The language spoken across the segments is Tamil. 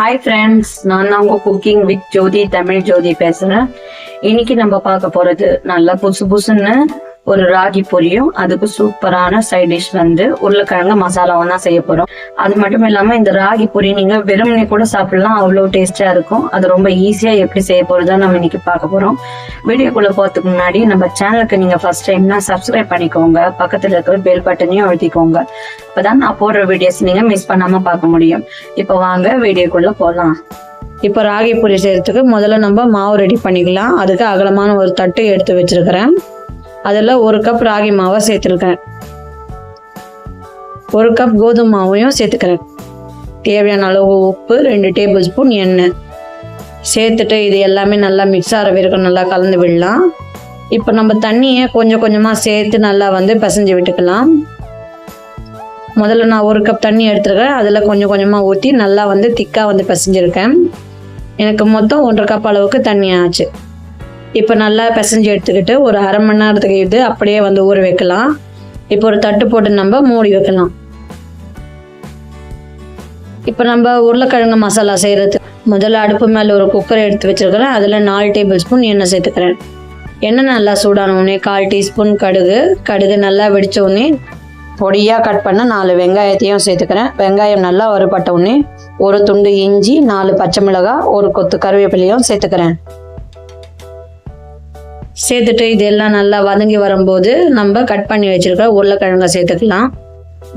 ஹாய் ஃப்ரெண்ட்ஸ் நான் தான் உங்க குக்கிங் வித் ஜோதி தமிழ் ஜோதி பேசுறேன். இன்னைக்கு நம்ம பார்க்க போறது நல்லா புசு புசுன்னு ஒரு ராகி பொரியும். அதுக்கு சூப்பரான சைட் டிஷ் வந்து உருளைக்கிழங்கு மசாலாவும் தான் செய்ய போறோம். அது மட்டும் இல்லாம இந்த ராகி பொரி நீங்க வெறுமனே கூட சாப்பிடலாம். அவ்வளோ டேஸ்டா இருக்கும். அது ரொம்ப ஈஸியா எப்படி செய்ய போறதா நம்ம இன்னைக்கு பார்க்க போறோம். வீடியோக்குள்ள போறதுக்கு முன்னாடி நம்ம சேனலுக்கு நீங்க ஃபர்ஸ்ட் டைம்னா சப்ஸ்கிரைப் பண்ணிக்கோங்க. பக்கத்துல இருக்கிற பெல் பட்டனையும் அழுத்திக்கோங்க. அப்பதான் நான் போடுற வீடியோஸ் நீங்க மிஸ் பண்ணாம பார்க்க முடியும். இப்போ வாங்க வீடியோக்குள்ள போகலாம் இப்போ ராகி பொரி செய்கிறதுக்கு முதல்ல நம்ம மாவு ரெடி பண்ணிக்கலாம். அதுக்கு அகலமான ஒரு தட்டு எடுத்து வச்சிருக்கிறேன். அதில் ஒரு கப் ராகி மாவை சேர்த்துருக்கேன். ஒரு கப் கோதுமை மாவையும் சேர்த்துக்கிறேன். தேவையான அளவு உப்பு ரெண்டு டேபிள் ஸ்பூன் எண்ணெய். சேர்த்துட்டு இது எல்லாமே நல்லா மிக்ஸ் ஆகிற வரைக்கும் நல்லா கலந்து விடலாம். இப்போ நம்ம தண்ணியை கொஞ்சம் கொஞ்சமாக சேர்த்து நல்லா வந்து பிசைஞ்சு விட்டுக்கலாம். முதல்ல நான் ஒரு கப் தண்ணி எடுத்துருக்கேன். அதில் கொஞ்சம் கொஞ்சமாக ஊற்றி நல்லா வந்து திக்காக வந்து பிசைஞ்சிருக்கேன். எனக்கு மொத்தம் ஒன்றரை கப் அளவுக்கு தண்ணி ஆச்சு. இப்போ நல்லா பிசைஞ்சு எடுத்துக்கிட்டு ஒரு அரை மணி நேரத்துக்கு இது அப்படியே வந்து ஊற வைக்கலாம். இப்போ ஒரு தட்டு போட்டு நம்ம மூடி வைக்கலாம். இப்போ நம்ம உருளைக்கிழங்கு மசாலா செய்கிறது முதல்ல அடுப்பு மேலே ஒரு குக்கரை எடுத்து வச்சிருக்கிறேன். அதில் நாலு டேபிள் ஸ்பூன் எண்ணெய் சேர்த்துக்கிறேன். எண்ணெய் நல்லா சூடான உடனே கால் டீஸ்பூன் கடுகு. கடுகு நல்லா வெடிச்ச உடனே பொடியாக கட் பண்ண நாலு வெங்காயத்தையும் சேர்த்துக்கிறேன். வெங்காயம் நல்லா வறுபட்ட உடனே ஒரு துண்டு இஞ்சி நாலு பச்சை மிளகாய் ஒரு கொத்து கருவேப்பிலையும் சேர்த்துக்கிறேன். சேர்த்துட்டு இதெல்லாம் நல்லா வதங்கி வரும்போது நம்ம கட் பண்ணி வச்சுருக்க உருளைக்கிழங்க சேர்த்துக்கலாம்.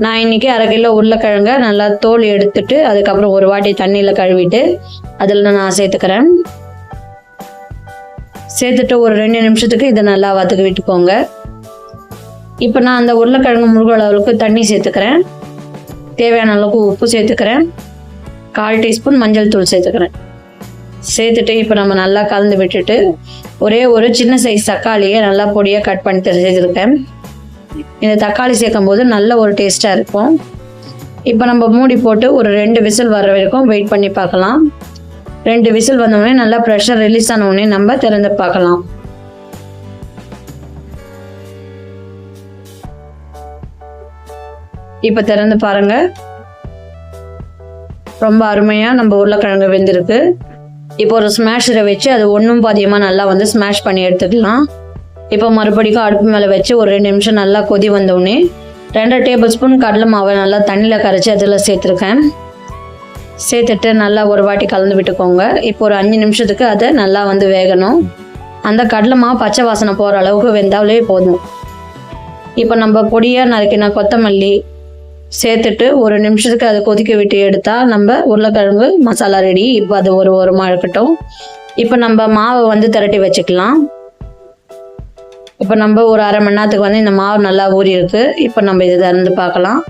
நான் இன்னைக்கு அரை கிலோ உருளைக்கிழங்க நல்லா தோல் எடுத்துட்டு அதுக்கப்புறம் ஒரு வாட்டி தண்ணியில் கழுவிட்டு அதில் நான் சேர்த்துக்கிறேன். சேர்த்துட்டு ஒரு ரெண்டு நிமிஷத்துக்கு இதை நல்லா வதக்கி விட்டுக்கோங்க. இப்போ நான் அந்த உருளைக்கிழங்கு முழுகிற அளவுக்கு தண்ணி சேர்த்துக்கிறேன். தேவையான அளவுக்கு உப்பு சேர்த்துக்கிறேன். கால் டீஸ்பூன் மஞ்சள் தூள் சேர்த்துக்கிறேன். சேர்த்துட்டு இப்போ நம்ம நல்லா கலந்து விட்டுட்டு ஒரே ஒரு சின்ன சைஸ் தக்காளியை நல்லா பொடியாக கட் பண்ணி சேர்த்துருக்கேன். இந்த தக்காளி சேர்க்கும் போது நல்ல ஒரு டேஸ்ட்டாக இருக்கும். இப்போ நம்ம மூடி போட்டு ஒரு ரெண்டு விசில் வர வரைக்கும் வெயிட் பண்ணி பார்க்கலாம். ரெண்டு விசில் வந்தோடனே நல்லா ப்ரெஷர் ரிலீஸ் ஆனவுடனே நம்ம திறந்து பார்க்கலாம். இப்போ திறந்து பாருங்கள் ரொம்ப அருமையாக நம்ம உருளைக்கிழங்கு வெந்திருக்கு. இப்போ ஒரு ஸ்மாஷரை வச்சு அது ஒன்றும் பாதியமாக நல்லா வந்து ஸ்மாஷ் பண்ணி எடுத்துக்கலாம். இப்போ மறுபடியும் அடுப்பு மேலே வச்சு ஒரு ரெண்டு நிமிஷம் நல்லா கொதி வந்தோடனே ரெண்டு டேபிள் ஸ்பூன் கடலை மாவை நல்லா தண்ணியில் கரைச்சி அதில் சேர்த்துருக்கேன். சேர்த்துட்டு நல்லா ஒரு வாட்டி கலந்து விட்டுக்கோங்க. இப்போ ஒரு அஞ்சு நிமிஷத்துக்கு அதை நல்லா வந்து வேகணும். அந்த கடலை மாவு பச்சை வாசனை போகிற அளவுக்கு வெந்தாலே போதும். இப்போ நம்ம பொடியாக நறுக்கின கொத்தமல்லி சேர்த்துட்டு ஒரு நிமிஷத்துக்கு அதை கொதிக்க விட்டு எடுத்தால் நம்ம உருளைக்கிழங்கு மசாலா ரெடி இப்போ அது ஒரு ஓரமாக இருக்கட்டும். இப்போ நம்ம மாவை வந்து திரட்டி வச்சுக்கலாம். இப்போ நம்ம ஒரு அரை மணி நேரத்துக்கு வந்து இந்த மாவு நல்லா ஊறி இருக்கு. இப்போ நம்ம இதை திறந்து பார்க்கலாம்.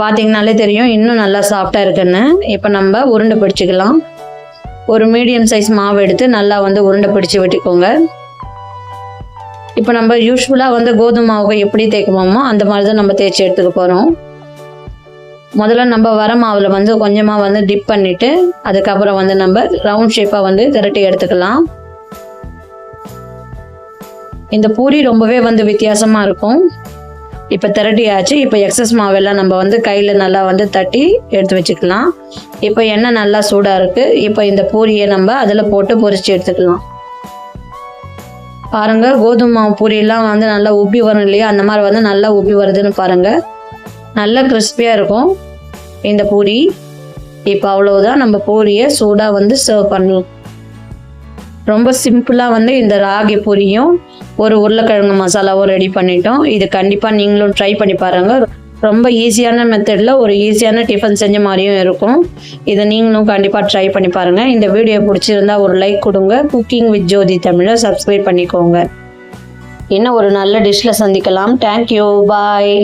பார்த்தீங்கனாலே தெரியும் இன்னும் நல்லா சாஃப்டாக இருக்குன்னு. இப்போ நம்ம உருண்டை பிடிச்சிக்கலாம். ஒரு மீடியம் சைஸ் மாவு எடுத்து நல்லா வந்து உருண்டை பிடிச்சி வெட்டிக்கோங்க. இப்போ நம்ம யூஸ்ஃபுல்லாக வந்து கோதுமை மாவு எப்படி தேய்க்குமோமோ அந்த மாதிரி தான் நம்ம தேய்ச்சி எடுத்துக்க போகிறோம் முதல்ல நம்ம வர மாவில் வந்து கொஞ்சமாக வந்து டிப் பண்ணிவிட்டு அதுக்கப்புறம் வந்து நம்ம ரவுண்ட் ஷேப்பாக வந்து திரட்டி எடுத்துக்கலாம். இந்த பூரி ரொம்பவே வந்து வித்தியாசமாக இருக்கும். இப்போ திரட்டியாச்சு. இப்போ எக்ஸஸ் மாவெல்லாம் நம்ம வந்து கையில் நல்லா வந்து தட்டி எடுத்து வச்சுக்கலாம். இப்போ எண்ணெய் நல்லா சூடாக இருக்குது இப்போ இந்த பூரியை நம்ம அதில் போட்டு பொரிச்சு எடுத்துக்கலாம். பாருங்கள் கோதுமை மாவு பூரியெல்லாம் வந்து நல்லா உப்பி வரும் இல்லையா? அந்த மாதிரி வந்து நல்லா உப்பி வருதுன்னு பாருங்கள் நல்லா கிறிஸ்பியாக இருக்கும். இந்த பூரி. இப்போ அவ்வளோதான் நம்ம பூரியை சூடாக வந்து சர்வ் பண்ணலாம் ரொம்ப சிம்பிளாக வந்து இந்த ராகி பூரியும் ஒரு உருளைக்கிழங்கு மசாலாவும் ரெடி பண்ணிட்டோம். இது கண்டிப்பாக நீங்களும் ட்ரை பண்ணி பாருங்கள் ரொம்ப ஈஸியான மெத்தடில் ஒரு ஈஸியான டிஃபன் செஞ்ச மாதிரியும் இருக்கும். இதை நீங்களும் கண்டிப்பாக ட்ரை பண்ணி பாருங்கள் இந்த வீடியோ பிடிச்சிருந்தா ஒரு லைக் கொடுங்க. குக்கிங் வித் ஜோதி தமிழை சப்ஸ்கிரைப் பண்ணிக்கோங்க. இன்னும் ஒரு நல்ல டிஷ்ஷில் சந்திக்கலாம். Thank you bye